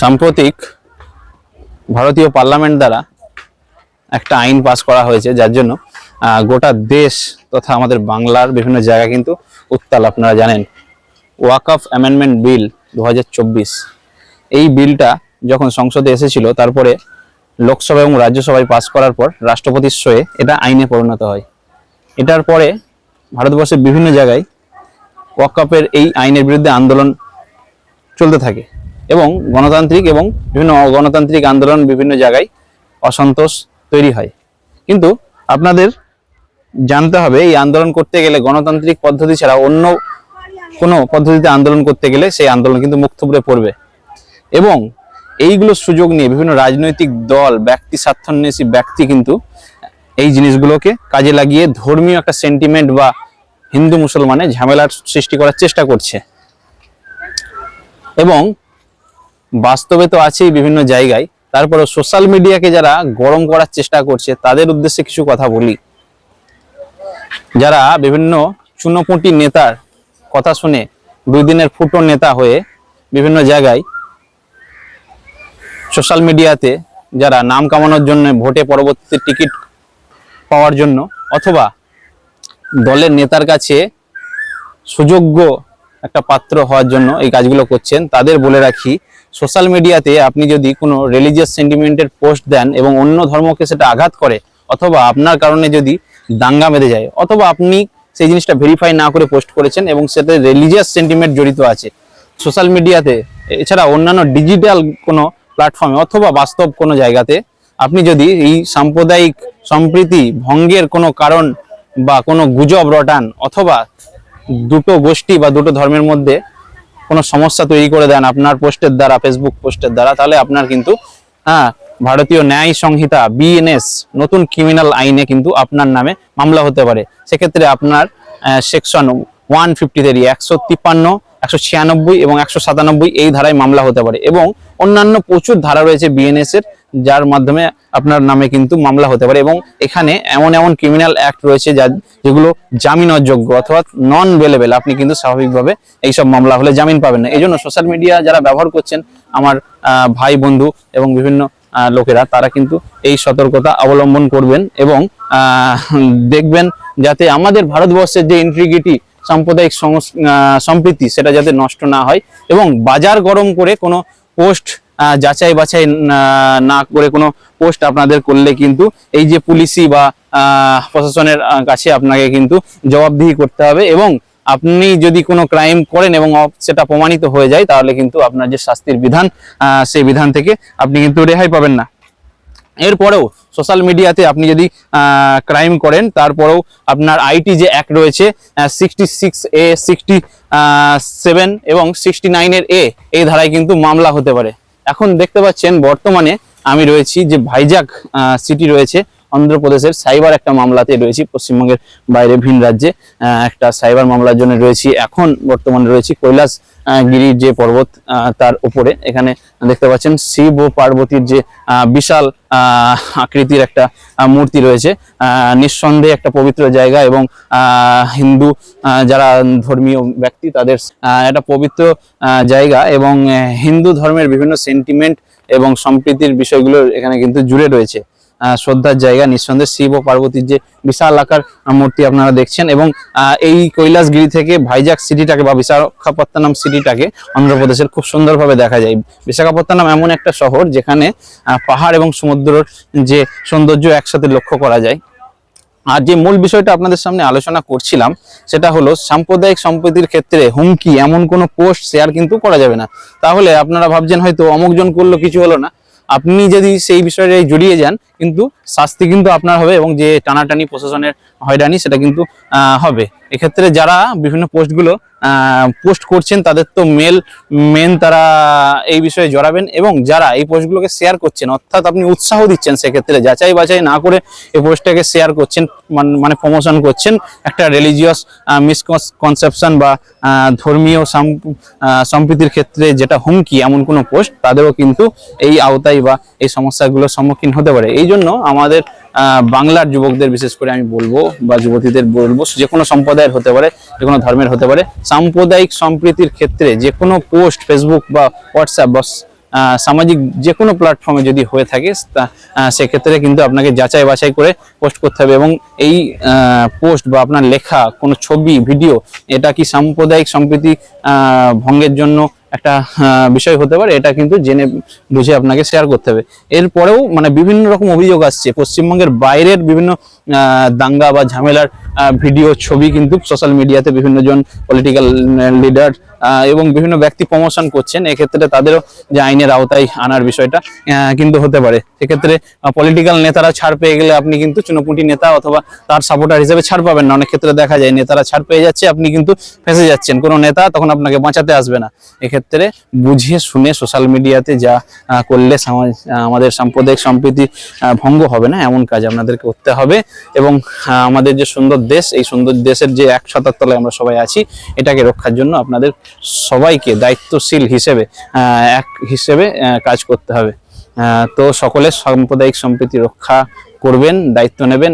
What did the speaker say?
সাম্প্রতিক ভারতীয় পার্লামেন্ট দ্বারা একটা আইন পাস করা হয়েছে, যার জন্য গোটা দেশ তথা আমাদের বাংলার বিভিন্ন জায়গা কিন্তু উত্তাল, আপনারা জানেন। ওয়াকফ অ্যামেন্ডমেন্ট বিল দু হাজার চব্বিশ। এই বিলটা যখন সংসদে এসেছিল, তারপরে লোকসভা এবং রাজ্যসভায় পাস করার পর রাষ্ট্রপতির সয়ে এটা আইনে পরিণত হয়। এটার পরে ভারতবর্ষের বিভিন্ন জায়গায় ওয়াকফের এই আইনের বিরুদ্ধে আন্দোলন চলতে থাকে। এবং গণতান্ত্রিক এবং বিভিন্ন অগণতান্ত্রিক আন্দোলন বিভিন্ন জায়গায় অসন্তোষ তৈরি হয়। কিন্তু আপনাদের জানতে হবে, এই আন্দোলন করতে গেলে গণতান্ত্রিক পদ্ধতি ছাড়া অন্য কোনো পদ্ধতিতে আন্দোলন করতে গেলে সেই আন্দোলন কিন্তু মুখ থুবড়ে পড়বে। এবং এইগুলো সুযোগ নিয়ে বিভিন্ন রাজনৈতিক দল, ব্যক্তি, স্বার্থান্বেষী ব্যক্তি কিন্তু এই জিনিসগুলোকে কাজে লাগিয়ে ধর্মীয় একটা সেন্টিমেন্ট বা হিন্দু মুসলমানে ঝামেলার সৃষ্টি করার চেষ্টা করছে। এবং বাস্তবে তো আছেই বিভিন্ন জায়গায়। তারপরে সোশ্যাল মিডিয়াকে যারা গরম করার চেষ্টা করছে, তাদের উদ্দেশ্যে কিছু কথা বলি। যারা বিভিন্ন চুনোপুঁটি নেতার কথা শুনে দুই দিনের ফুটো নেতা হয়ে বিভিন্ন জায়গায় সোশ্যাল মিডিয়াতে যারা নাম কামানোর জন্য ভোটে পরবর্তীতে টিকিট পাওয়ার জন্য অথবা দলের নেতার কাছে সুযোগ্য একটা পাত্র হওয়ার জন্য এই কাজগুলো করছেন, তাদের বলে রাখি সোশ্যাল মিডিয়াতে আপনি যদি কোনো রিলিজিয়াস সেন্টিমেন্টের পোস্ট দেন এবং অন্য ধর্মকে সেটা আঘাত করে, অথবা আপনার কারণে যদি দাঙ্গা বেঁধে যায়, অথবা আপনি সেই জিনিসটা ভেরিফাই না করে পোস্ট করেছেন এবং সেটা রিলিজিয়াস সেন্টিমেন্ট জড়িত আছে সোশ্যাল মিডিয়াতে এছাড়া অন্যান্য ডিজিটাল কোনো প্ল্যাটফর্মে অথবা বাস্তব কোনো জায়গাতে, আপনি যদি এই সাম্প্রদায়িক সম্প্রীতি ভঙ্গের কোনো কারণ বা কোনো গুজব রটান, অথবা দুটো গোষ্ঠী বা দুটো ধর্মের মধ্যে কোনো সমস্যা তৈরি করে দেন আপনার পোস্টের দ্বারা ফেসবুক পোস্টের দ্বারা, তাহলে আপনার কিন্তু হ্যাঁ ভারতীয় ন্যায় সংহিতা বিএনএস নতুন ক্রিমিনাল আইনে কিন্তু আপনার নামে মামলা হতে পারে। সেক্ষেত্রে আপনার সেকশন ওয়ান ফিফটি থ্রি একশো তিপ্পান্ন, একশো ছিয়ানব্বই এবং একশো সাতানব্বই এই ধারায় মামলা হতে পারে। এবং অন্যান্য প্রচুর ধারা রয়েছে বিএনএস এর, যার মাধ্যমে আপনার নামে কিন্তু মামলা হতে পারে এবং এখানে এমন এমন ক্রিমিনাল অ্যাক্ট রয়েছে যা যেগুলো জামিন অযোগ্য অথবা নন বেলেবেল আপনি কিন্তু স্বাভাবিকভাবে এইসব মামলা হলে জামিন পাবেন না। এই জন্য সোশ্যাল মিডিয়া যারা ব্যবহার করছেন, আমার ভাই, বন্ধু এবং বিভিন্ন লোকেরা, তারা কিন্তু এই সতর্কতা অবলম্বন করবেন এবং দেখবেন যাতে আমাদের ভারতবর্ষের যে ইন্ট্রিগিটি সাম্প্রদায়িক সম্প্রীতি, সেটা যাতে নষ্ট না হয় এবং বাজার গরম করে কোনো পোস্ট যাচাই বাছাই না- করে কোনো পোস্ট আপনাদের করলে কিন্তু এই যে পুলিশি বা প্রশাসনের কাছে আপনাকে কিন্তু জবাবদিহি করতে হবে এবং আপনি যদি কোনো ক্রাইম করেন এবং সেটা প্রমাণিত হয়ে যায়, তাহলে কিন্তু আপনার যে শাস্তির বিধান সেই বিধান থেকে আপনি কিন্তু রেহাই পাবেন না। এরপরেও সোশ্যাল মিডিয়াতে আপনি যদি ক্রাইম করেন, তারপরেও আপনার আইটি যে অ্যাক্ট রয়েছে sixty six A sixty seven এবং সিক্সটি নাইনের এ এই ধারায় কিন্তু মামলা হতে পারে। এখন দেখতে পাচ্ছেন, বর্তমানে আমি রয়েছি যে ভাইজাক সিটি রয়েছে অন্ধ্রপ্রদেশের সাইবার একটা মামলাতে রয়েছি, পশ্চিমবঙ্গের বাইরে ভিন রাজ্যে একটা সাইবার মামলার জন্য রয়েছি। এখন বর্তমানে রয়েছি কৈলাস গিরির যে পর্বত তার উপরে। এখানে দেখতে পাচ্ছেন শিব ও পার্বতীর যে বিশাল আকৃতির একটা মূর্তি রয়েছে। নিঃসন্দেহে একটা পবিত্র জায়গা এবং হিন্দু যারা ধর্মীয় ব্যক্তি, তাদের একটা পবিত্র জায়গা এবং হিন্দু ধর্মের বিভিন্ন সেন্টিমেন্ট এবং সম্প্রীতির বিষয়গুলো এখানে কিন্তু জুড়ে রয়েছে। শ্রদ্ধার জায়গা, নিঃসন্দেহে শিব ও পার্বতীর যে বিশাল আকার মূর্তি আপনারা দেখছেন এবং এই কৈলাসগিরি থেকে ভাইজাগ সিটিটাকে বা বিশাখাপত্তনম সিটিটাকে অন্ধ্রপ্রদেশের খুব সুন্দরভাবে দেখা যায়। বিশাখাপত্তনম এমন একটা শহর যেখানে পাহাড় এবং সমুদ্রের যে সৌন্দর্য একসাথে লক্ষ্য করা যায়। আর যে মূল বিষয়টা আপনাদের সামনে আলোচনা করছিলাম, সেটা হলো সাম্প্রদায়িক সম্প্রীতির ক্ষেত্রে হুমকি এমন কোনো পোস্ট শেয়ার কিন্তু করা যাবে না। তাহলে আপনারা ভাবছেন হয়তো অমুকজন করল, কিছু হলো না। আপনি যদি সেই বিষয়ে জড়িয়ে যান, কিন্তু শাস্তি কিন্তু আপনার হবে এবং যে টানাটানি, প্রশাসনের হয়রানি, সেটা কিন্তু হবে। এক্ষেত্রে যারা বিভিন্ন পোস্টগুলো পোস্ট করছেন, তাদের তো মেল মেন তারা এই বিষয়ে জড়াবেন এবং যারা এই পোস্টগুলোকে শেয়ার করছেন, অর্থাৎ আপনি উৎসাহ দিচ্ছেন সেক্ষেত্রে, যাচাই বাছাই না করে এই পোস্টটাকে শেয়ার করছেন মানে প্রমোশন করছেন, একটা রিলিজিয়াস মিসকনসেপশন বা ধর্মীয় সাম- সম্প্রীতির ক্ষেত্রে যেটা হুমকি, এমন কোনো পোস্ট তাদেরও কিন্তু এই আওতায় বা এই সমস্যাগুলোর সম্মুখীন হতে পারে। এই জন্য আমাদের বাংলার যুবকদের, বিশেষ করে আমি বলব বা যুবতীদের বলব, যে কোনো সম্প্রদায়ের হতে পারে, যে কোনো ধর্মের হতে পারে, সাম্প্রদায়িক সম্প্রীতির ক্ষেত্রে যে কোনো পোস্ট ফেসবুক বা হোয়াটসঅ্যাপ বা সামাজিক যে কোনো প্ল্যাটফর্মে যদি হয়ে থাকে, তা- সেক্ষেত্রে কিন্তু আপনাকে যাচাই বাছাই করে পোস্ট করতে হবে এবং এই পোস্ট বা আপনার লেখা, কোনো ছবি, ভিডিও, এটা কি সাম্প্রদায়িক সম্প্রীতি ভঙ্গের জন্য একটা বিষয় হতে পারে, এটা কিন্তু জেনে বুঝে আপনাকে শেয়ার করতে হবে। এরপরেও মানে বিভিন্ন রকম অভিযোগ আসছে। পশ্চিমবঙ্গের বাইরের বিভিন্ন দাঙ্গা বা ঝামেলার ভিডিও ছবি কিন্তু সোশ্যাল মিডিয়াতে বিভিন্ন জন পলিটিক্যাল লিডার এবং বিভিন্ন ব্যক্তি প্রমোশন করছেন, এক্ষেত্রে তাদেরও যে আইনের আওতায় আনার বিষয়টা কিন্তু হতে পারে। সেক্ষেত্রে পলিটিক্যাল নেতারা ছাড় পেয়ে গেলে আপনি কিন্তু চুনোপুটি নেতা অথবা তার সাপোর্টার হিসেবে ছাড় পাবেন না। অনেক ক্ষেত্রে দেখা যায়, নেতারা ছাড় পেয়ে যাচ্ছে, আপনি কিন্তু ফেঁসে যাচ্ছেন। কোনো নেতা তখন আপনাকে বাঁচাতে আসবে না। এক্ষেত্রে বুঝিয়ে শুনে সোশ্যাল মিডিয়াতে যা করলে সমাজ আমাদের সাম্প্রদায়িক সম্প্রীতি ভঙ্গ হবে না? এমন কাজ আপনাদেরকে করতে হবে এবং আমাদের যে সুন্দর দেশ, এই সুন্দর দেশের যে এক ছাতার তলায় আমরা সবাই আছি, এটাকে রক্ষার জন্য আপনাদের সবাইকে দায়িত্বশীল হিসেবে এক হিসেবে কাজ করতে হবে। তো সকলের সাম্প্রদায়িক সম্প্রীতি রক্ষা করবেন, দায়িত্ব নেবেন।